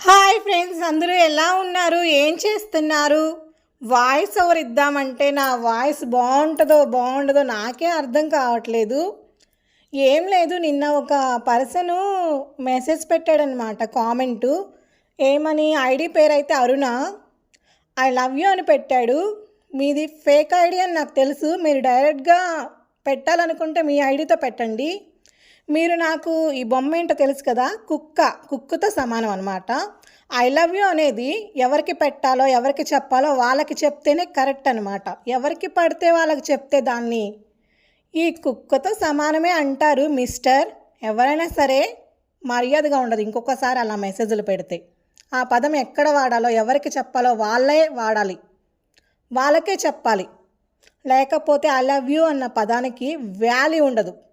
Hi friends అందరూ ఎలా ఉన్నారు? ఏం చేస్తున్నారు? వాయిస్ ఓవర్ ఇద్దామంటే నా వాయిస్ బాగుంటుందో బాగుండదో నాకే అర్థం కావట్లేదు. ఏం లేదు నిన్న ఒక పర్సను మెసేజ్ పెట్టాడనమాట కామెంటు. ఏమని? ఐడి పేరు అయితే అరుణ. ఐ లవ్ యూ అని పెట్టాడు. మీది ఫేక్ ఐడి అని నాకు తెలుసు మీరు డైరెక్ట్గా పెట్టాలనుకుంటే మీ ఐడితో పెట్టండి. మీరు నాకు ఈ బొమ్మ ఏంటో తెలుసు కదా? కుక్క. కుక్కతో సమానం అనమాట ఐ లవ్ యూ అనేది ఎవరికి పెట్టాలో ఎవరికి చెప్పాలో వాళ్ళకి చెప్తేనే కరెక్ట్ అనమాట ఎవరికి పడితే వాళ్ళకి చెప్తే దాన్ని. ఈ కుక్కతో సమానమే అంటారు మిస్టర్. ఎవరైనా సరే మర్యాదగా ఉండదు ఇంకొకసారి అలా మెసేజ్లు పెడితే. ఆ పదం ఎక్కడ వాడాలో ఎవరికి చెప్పాలో వాళ్ళే వాడాలి. వాళ్ళకే చెప్పాలి. లేకపోతే ఐ లవ్ యూ అన్న పదానికి వ్యాల్యూ ఉండదు.